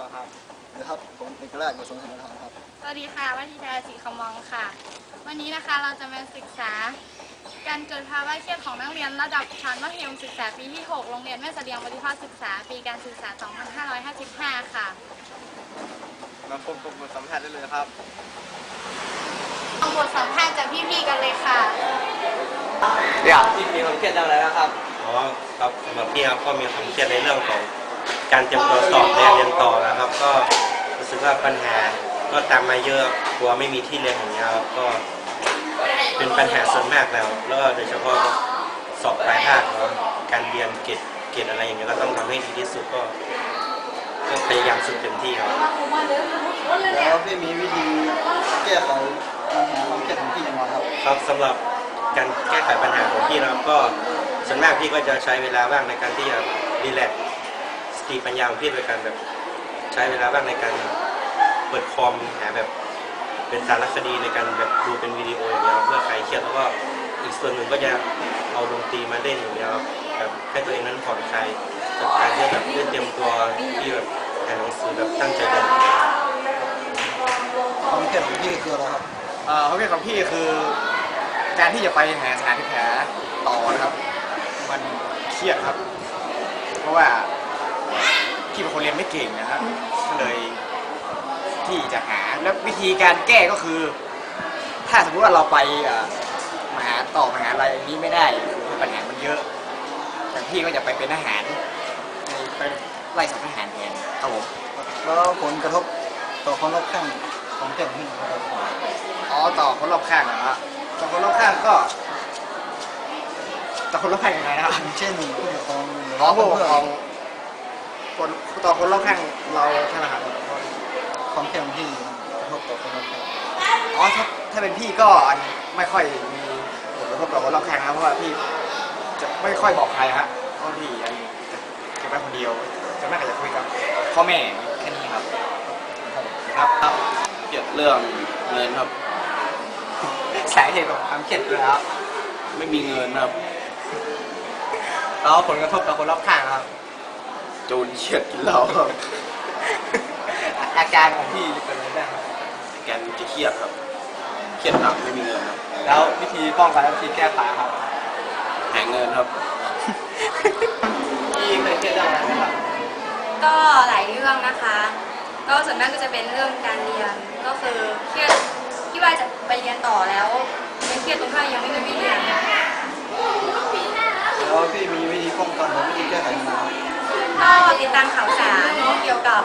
ของเราครับนะครับผมเอกราชกระทรวงสาธารณสุขครับ สวัสดีค่ะวัทิดาศรีคำมองค่ะ วันนี้นะคะเราจะมาศึกษา การเกิดภาวะเครียดของนักเรียนระดับชั้นมัธยมศึกษาปีที่ 6 โรงเรียนแม่เสลียงบริภาคศึกษาปีการศึกษา 2555 ค่ะ มาพบกับบทสัมภาษณ์ได้เลยครับเอาบทสัมภาษณ์จากพี่ๆกันเลยค่ะเดี๋ยวที่มีความเครียดอะไรนะครับ อ๋อครับสำหรับพี่ครับก็มีความเครียดในเรื่องของ การเตรียมตัวสอบเรียนเรียนต่อนะครับ ก็รู้สึกว่าปัญหาก็ตามมาเยอะกลัวไม่มีที่เรียนอย่างเงี้ยครับก็เป็นปัญหาส่วนมากแล้ว แล้วก็โดยเฉพาะสอบปลายภาคเนาะการเรียนเกรดเกรดอะไรอย่างเงี้ยก็ต้องทำให้ดีที่สุดก็ก็พยายามสุดเต็มที่ครับแล้วพี่มีวิธีแก้ไขปัญหาความเครียดของพี่ยังไงครับครับสำหรับการแก้ไขปัญหาของพี่นะครับก็ส่วนมากพี่ก็จะใช้เวลาว่างในการที่จะรีแลกซ์ส ติปัญญาของพี่โดยการแบบใช้เวลาว่างในการเปิดคอมหาแบบเป็นสารคดีในการแบบดูเป็นวิดีโออย่างเงี้ยครับเพื่อคลายเครียดแล้วก็อีกส่วนหนึ่งก็จะเอาดนตรีมาเล่นอย่างเงี้ยครับแบบให้ตัวเองนั้นผ่อนคลายกับการที่แบบได้เตรียมตัวที่แบบอ่านหนังสือแบบตั้งใจเรียนความเครียดของพี่คืออะไรครับเอ่อความเครียดของพี่คือ การที่จะไปหาสถานที่แผลต่อนะครับ มันเครียดครับ เพราะว่า พี่เป็นคนเรียนไม่เก่งนะครับก็เลยที่จะหาแล้ววิธีการแก้ก็คือ ถ้าสมมติว่าเราไปเอ่อมหาต่อมหาลัยนี้ไม่ได้คือปัญหามันเยอะแต่พี่ก็จะไปเป็นทหารในไปไล่สอบทหารแทนครับผมแล้วผลกระทบต่อคนรอบข้างของเครียดของพี่นะครับอ๋อต่อคนรอบข้างนะฮะต่อคนรอบข้างก็ต่อคนรอบข้างยังไงนะครับเช่นผู้ปกครองหรือน้องผู้ปกเพื่ครอง คนต่อคนรอบข้างเราใช่ไหมครับความเครียดของพี่กระทบต่อคนรอบข้างอ๋อถ้าถ้าเป็นพี่ก็ไม่ค่อยมีผลกระทบต่อคนรอบข้างนะเพราะว่าพี่จะไม่ค่อยบอกใครฮะเพราะพี่จะเก็บไว้คนเดียวจะไม่อยากจะคุยกับพ่อแม่แค่นี้ครับครับครับเกี่ยวเรื่องเงินครับสาเหตุของความเครียดคือแล้วไม่มีเงินครับแล้วผลกระทบต่อคนรอบข้างครับ โจรเฉียดกินเหล้าครับอาการของพี่เป็นอะไรบ้างครับแกนจะเครียดครับเครียดหนักไม่มีเงินครับแล้ววิธีป้องกันและวิธีแก้ไขครับ หาเงินครับพี่เคยเครียดเรื่องอะไรไหมครับก็หลายเรื่องนะคะ ก็ส่วนมากก็จะเป็นเรื่องการเรียน ก็คือเครียดที่ว่าจะไปเรียนต่อแล้วยังเครียดตรงที่ว่ายังไม่ได้ไปเรียน แล้วพี่มีวิธีป้องกันหรือวิธีแก้ไขยังไงครับ ก็ติดตามข่าวสารเกี่ยวกับ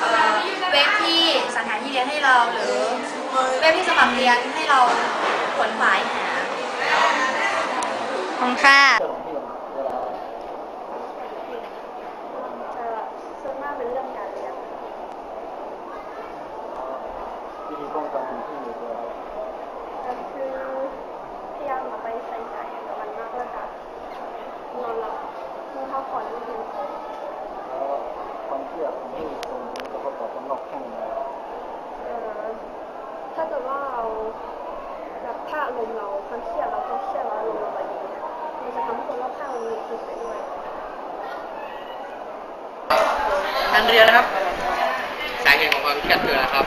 เอ่อเว็บที่สถานที่เรียนให้เราหรือเว็บที่สมัครเรียนให้เราขวนขวายหา ขอบคุณค่ะ ส่วนมากเป็นเรื่องการเรียนวิธีป้องกันของพี่คืออะไรก็คือพยายามอย่าไปใส่ใจกับมันมากแล้วกันนอนหลับมือพักผ่อนไม่เพียงพอแล้ว ความเครียดของพี่ส่งผลกระทบต่อคนรอบข้างยังไงครับเอ่อถ้าเกิดว่าเราแบบถ้าอารมณ์เราความเครียดเราความเครียดเราอารมณ์เราแบบนี้เนี่ยมันจะทำให้คนรอบข้างเรามีทุกข์ไปด้วยการเรียนนะครับ สาเหตุของความเครียดคืออะไรครับ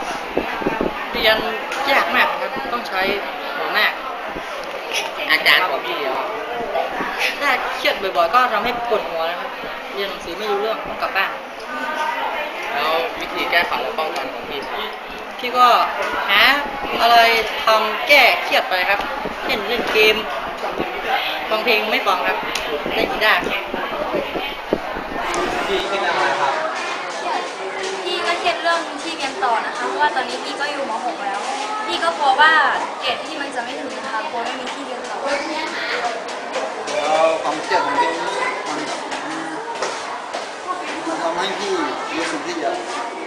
เรียนยากมากครับ ต้องใช้หัวมากอาการของพี่อะครับถ้าเครียดบ่อยๆ ก็ทำให้ปวดหัวนะครับ เรียนหนังสือไม่รู้เรื่องต้องกลับบ้าน แล้ววิธีแก้ไขและป้องกันของพี่ครับพี่ก็หาอะไรทำแก้เครียดไปครับ เช่นเล่นเกมฟังเพลงไม่ฟังครับเล่นกีตาร์พี่เครียดเรื่องอะไรครับพี่ก็เครียดเรื่องที่เรียนต่อนะคะเพราะว่าตอนนี้พี่ก็อยู่ม .6 แล้ว พี่ก็กลัวว่าเกรดที่มันจะไม่ถึงนะคะกลัวไม่มีที่เรียนต่อแล้วความเครียดของพี่ ให้พี่รู้สึกที่จะ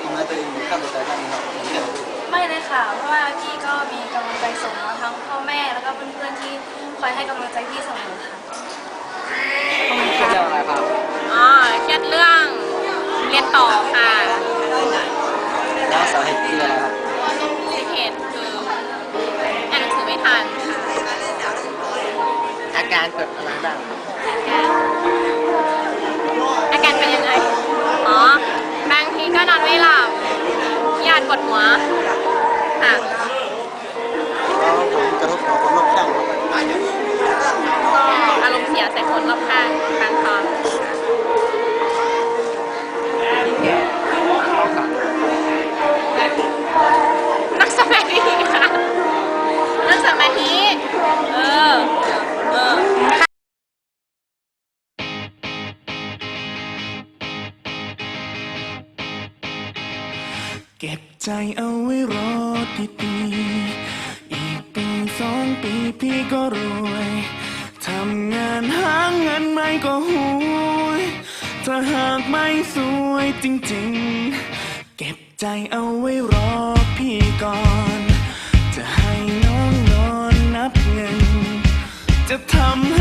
ทำร้ายตัวเองหรือฆ่าตัวตายได้ไหมครับความเครียดของพี่ไม่เลยค่ะ เพราะว่าพี่ก็มีกำลังใจส่งมาทั้งพ่อแม่แล้วก็เพื่อนๆที่คอยให้กำลังใจพี่เสมอค่ะเครียดเรื่องอะไรครับอ๋อเครียดเรื่องเรียนต่อค่ะแล้วสาเหตุคืออะไรครับเหตุคืออ่านหนังสือไม่ทันค่ะอาการเกิดอะไรบ้างอาการเไงอ๋อบางทีก็นอนไม่หลับปวดหัวค่ะแล้วผมกระทบต่อคนรอบข้างครับอารมณ์เสียใส่คนรอบข้างบางตอนนั่งสมาธิค่ะนั่งสมาธิเออ เออ ใจเอาไว้รอดีๆอีกปีสองปีพี่ก็รวย ทำงานหาเงินไม่ก็หวยถ้าหากไม่สวยจริงๆ เก็บใจเอาไว้รอพี่ก่อน จะให้น้องนอนนับเงิน จะทำ